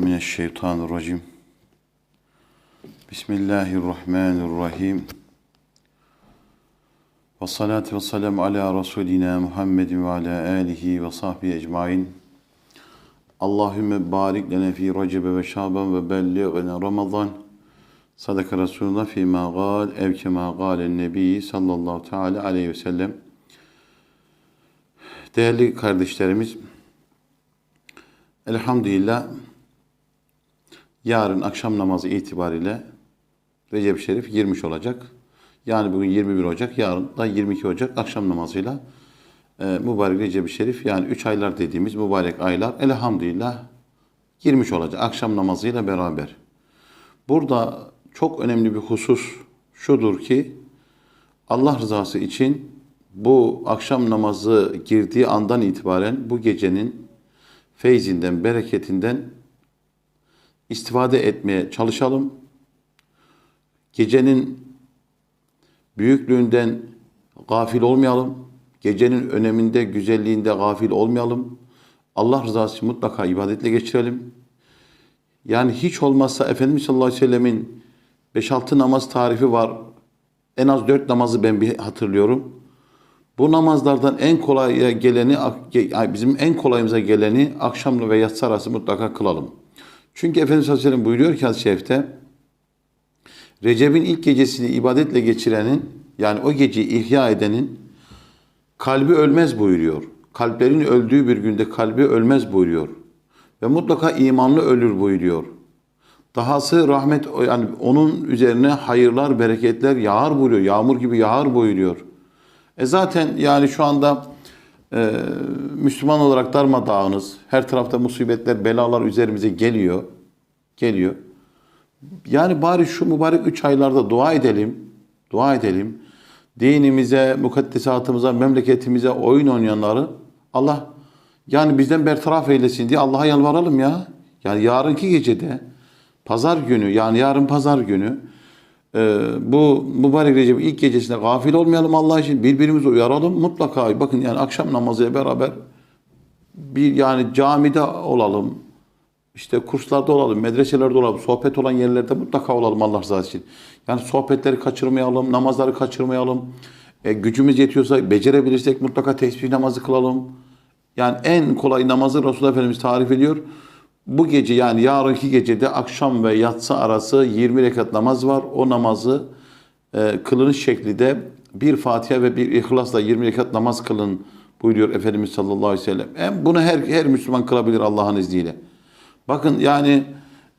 Mineşşeytanirracim. Bismillahirrahmanirrahim. Ve salatu ve selam ala Resulina Muhammedin ve ala alihi ve sahbihi ecmain. Allahümme barik lene fi Recebe ve Şaban ve belliğne Ramazan. Sadaka Resulullah fi ma gal ev kema galen nebi sallallahu teala aleyhi ve. Değerli kardeşlerimiz, elhamdülillah yarın akşam namazı itibariyle Recep Şerif girmiş olacak. Yani bugün 21 Ocak, yarın da 22 Ocak akşam namazıyla e, mübarek Recep Şerif yani 3 aylar dediğimiz mübarek aylar elhamdülillah girmiş olacak akşam namazıyla beraber. Burada çok önemli bir husus şudur ki Allah rızası için bu akşam namazı girdiği andan itibaren bu gecenin feyzinden, bereketinden istifade etmeye çalışalım. Gecenin büyüklüğünden gafil olmayalım. Gecenin öneminde, güzelliğinde gafil olmayalım. Allah rızası mutlaka ibadetle geçirelim. Yani hiç olmazsa Efendimiz sallallahu aleyhi ve sellemin 5-6 namaz tarifi var. En az 4 namazı ben bir hatırlıyorum. Bu namazlardan en kolaya geleni, bizim en kolayımıza geleni akşamla ve yatsı arası mutlaka kılalım. Çünkü Efendimiz sallallahu aleyhi ve sellem buyuruyor ki hadis-i şerifte, Recep'in ilk gecesini ibadetle geçirenin, yani o geceyi ihya edenin kalbi ölmez buyuruyor. Kalplerin öldüğü bir günde kalbi ölmez buyuruyor. Ve mutlaka imanlı ölür buyuruyor. Dahası rahmet yani onun üzerine hayırlar, bereketler yağar buyuruyor. Yağmur gibi yağar buyuruyor. E zaten yani şu anda e, Müslüman olarak darmadağınız. Her tarafta musibetler, belalar üzerimize geliyor. Geliyor. Yani bari şu mübarek üç aylarda dua edelim. Dua edelim. Dinimize, mukaddesatımıza, memleketimize oyun oynayanları Allah yani bizden bertaraf eylesin diye Allah'a yalvaralım ya. Yani yarınki gecede pazar günü yani yarın pazar günü e, bu mübarek Recep'in ilk gecesinde gafil olmayalım Allah için birbirimizi uyaralım mutlaka bakın yani akşam namazıyla beraber bir yani camide olalım işte kurslarda olalım, medreselerde olalım, sohbet olan yerlerde mutlaka olalım Allah rızası için. Yani sohbetleri kaçırmayalım, namazları kaçırmayalım. E, gücümüz yetiyorsa, becerebilirsek mutlaka tesbih namazı kılalım. Yani en kolay namazı Resulullah Efendimiz tarif ediyor. Bu gece yani yarınki gecede akşam ve yatsı arası 20 rekat namaz var. O namazı e, kılınış şekli de bir Fatiha ve bir İhlas'la 20 rekat namaz kılın buyuruyor Efendimiz sallallahu aleyhi ve sellem. Hem bunu her, her Müslüman kılabilir Allah'ın izniyle. Bakın yani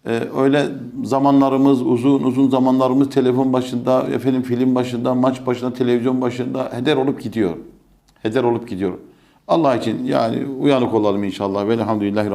e, öyle zamanlarımız, uzun uzun zamanlarımız telefon başında, efendim film başında, maç başında, televizyon başında heder olup gidiyor. Heder olup gidiyor. Allah için yani uyanık olalım inşallah. Velhamdülillahi